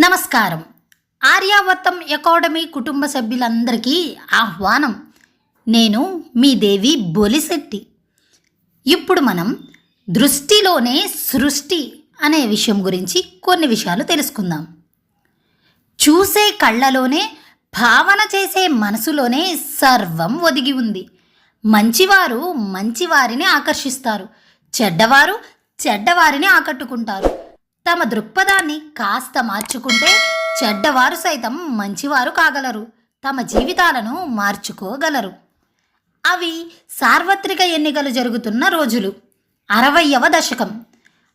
నమస్కారం. ఆర్యావర్తం అకాడమీ కుటుంబ సభ్యులందరికీ ఆహ్వానం. నేను మీ దేవి బొలిశెట్టి. ఇప్పుడు మనం దృష్టిలోనే సృష్టి అనే విషయం గురించి కొన్ని విషయాలు తెలుసుకుందాం. చూసే కళ్ళలోనే భావన చేసే మనసులోనే సర్వం ఒదిగి ఉంది. మంచివారు మంచివారిని ఆకర్షిస్తారు. చెడ్డవారు చెడ్డవారిని ఆకట్టుకుంటారు. తమ దృక్పథాన్ని కాస్త మార్చుకుంటే చెడ్డవారు సైతం మంచివారు కాగలరు. తమ జీవితాలను మార్చుకోగలరు. అవి సార్వత్రిక ఎన్నికలు జరుగుతున్న రోజులు. అరవయవ దశకం.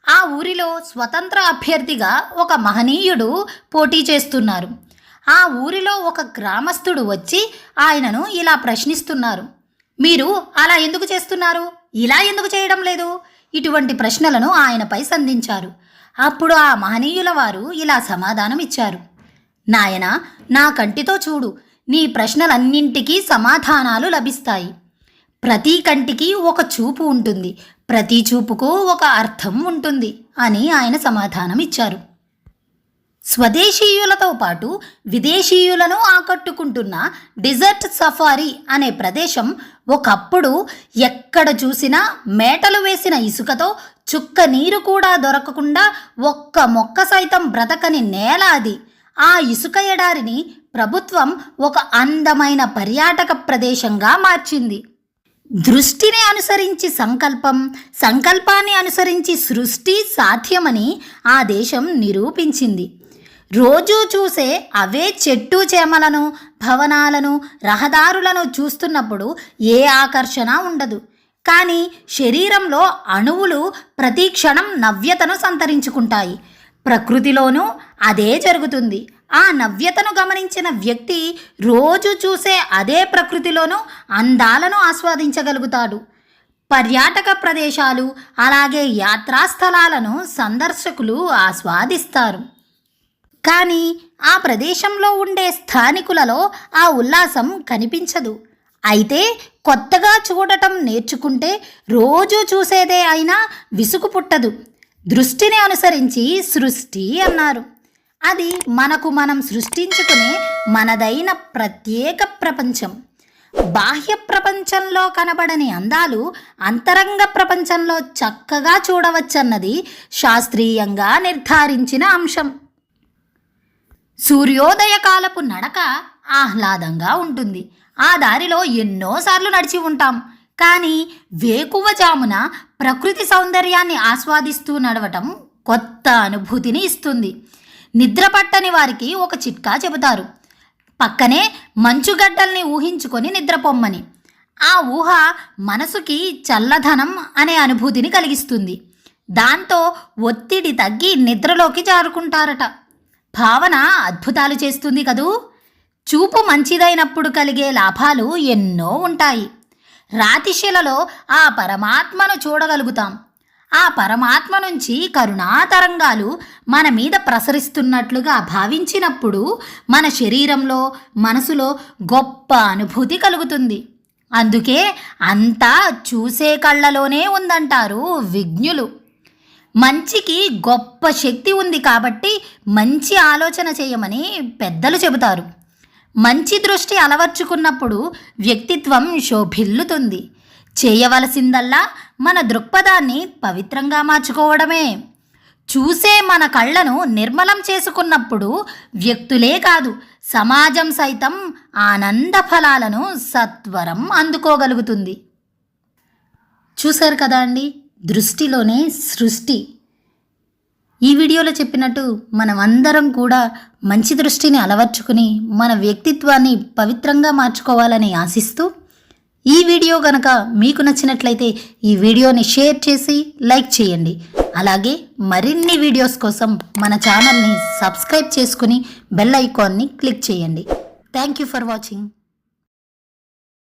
ఆ ఊరిలో స్వతంత్ర అభ్యర్థిగా ఒక మహనీయుడు పోటీ చేస్తున్నారు. ఆ ఊరిలో ఒక గ్రామస్తుడు వచ్చి ఆయనను ఇలా ప్రశ్నిస్తున్నారు. మీరు అలా ఎందుకు చేస్తున్నారు? ఇలా ఎందుకు చేయడం లేదు? ఇటువంటి ప్రశ్నలను ఆయనపై సంధించారు. అప్పుడు ఆ మహనీయుల వారు ఇలా సమాధానం ఇచ్చారు నాయన నా కంటితో చూడు. నీ ప్రశ్నలన్నింటికీ సమాధానాలు లభిస్తాయి. ప్రతి కంటికి ఒక చూపు ఉంటుంది. ప్రతి చూపుకు ఒక అర్థం ఉంటుంది అని ఆయన సమాధానం ఇచ్చారు స్వదేశీయులతో పాటు విదేశీయులను ఆకట్టుకుంటున్న డిజర్ట్ సఫారీ అనే ప్రదేశం ఒకప్పుడు ఎక్కడ చూసినా మేటలు వేసిన ఇసుకతో చుక్క నీరు కూడా దొరకకుండా ఒక్క మొక్క సైతం బ్రతకని నేల అది. ఆ ఇసుక ఎడారిని ప్రభుత్వం ఒక అందమైన పర్యాటక ప్రదేశంగా మార్చింది. దృష్టిని అనుసరించి సంకల్పం సంకల్పాన్ని అనుసరించి సృష్టి సాధ్యమని ఆ దేశం నిరూపించింది. రోజూ చూసే అవే చెట్టు చేమలను భవనాలను రహదారులను చూస్తున్నప్పుడు ఏ ఆకర్షణ ఉండదు. కానీ శరీరంలో అణువులు ప్రతి క్షణం నవ్యతను సంతరించుకుంటాయి. ప్రకృతిలోనూ అదే జరుగుతుంది. ఆ నవ్యతను గమనించిన వ్యక్తి రోజు చూసే అదే ప్రకృతిలోనూ అందాలను ఆస్వాదించగలుగుతాడు. పర్యాటక ప్రదేశాలు అలాగే యాత్రాస్థలాలను సందర్శకులు ఆస్వాదిస్తారు. కానీ ఆ ప్రదేశంలో ఉండే స్థానికులలో ఆ ఉల్లాసం కనిపించదు. అయితే కొత్తగా చూడటం నేర్చుకుంటే రోజు చూసేదే అయినా విసుగు పుట్టదు. దృష్టిని అనుసరించి సృష్టి అన్నారు. అది మనకు మనం సృష్టించుకునే మనదైన ప్రత్యేక ప్రపంచం. బాహ్య ప్రపంచంలో కనబడని అందాలు అంతరంగ ప్రపంచంలో చక్కగా చూడవచ్చన్నది శాస్త్రీయంగా నిర్ధారించిన అంశం. సూర్యోదయ కాలపు నడక ఆహ్లాదంగా ఉంటుంది. ఆ దారిలో ఎన్నోసార్లు నడిచి ఉంటాం. కానీ వేకువజామున ప్రకృతి సౌందర్యాన్ని ఆస్వాదిస్తూ నడవటం కొత్త అనుభూతిని ఇస్తుంది. నిద్ర పట్టని వారికి ఒక చిట్కా చెబుతారు. పక్కనే మంచుగడ్డల్ని ఊహించుకొని నిద్రపొమ్మని. ఆ ఊహ మనసుకి చల్లధనం అనే అనుభూతిని కలిగిస్తుంది. దాంతో ఒత్తిడి తగ్గి నిద్రలోకి జారుకుంటారట. భావన అద్భుతాలు చేస్తుంది కదూ? చూపు మంచిదైనప్పుడు కలిగే లాభాలు ఎన్నో ఉంటాయి. రాతిశిలలో ఆ పరమాత్మను చూడగలుగుతాం. ఆ పరమాత్మ నుంచి కరుణా తరంగాలు మన మీద ప్రసరిస్తున్నట్లుగా భావించినప్పుడు మన శరీరంలో మనసులో గొప్ప అనుభూతి కలుగుతుంది. అందుకే అంతా చూసే కళ్ళలోనే ఉందంటారు విజ్ఞులు. మంచికి గొప్ప శక్తి ఉంది కాబట్టి మంచి ఆలోచన చేయమని పెద్దలు చెబుతారు. మంచి దృష్టి అలవర్చుకున్నప్పుడు వ్యక్తిత్వం శోభిల్లుతుంది. చేయవలసిందల్లా మన దృక్పథాన్ని పవిత్రంగా మార్చుకోవడమే. చూసే మన కళ్ళను నిర్మలం చేసుకున్నప్పుడు వ్యక్తులే కాదు సమాజం సైతం ఆనంద ఫలాలను సత్వరం అందుకోగలుగుతుంది. చూశారు కదా అండి? దృష్టిలోనే సృష్టి. ఈ వీడియోలో చెప్పినట్టు మనం అందరం కూడా మంచి దృష్టిని అలవర్చుకుని మన వ్యక్తిత్వాన్ని పవిత్రంగా మార్చుకోవాలని ఆశిస్తూ ఈ వీడియో కనుక మీకు నచ్చినట్లయితే ఈ వీడియోని షేర్ చేసి లైక్ చేయండి. అలాగే మరిన్ని వీడియోస్ కోసం మన ఛానల్ని సబ్స్క్రైబ్ చేసుకుని బెల్ ఐకాన్ని క్లిక్ చేయండి. Thank you for watching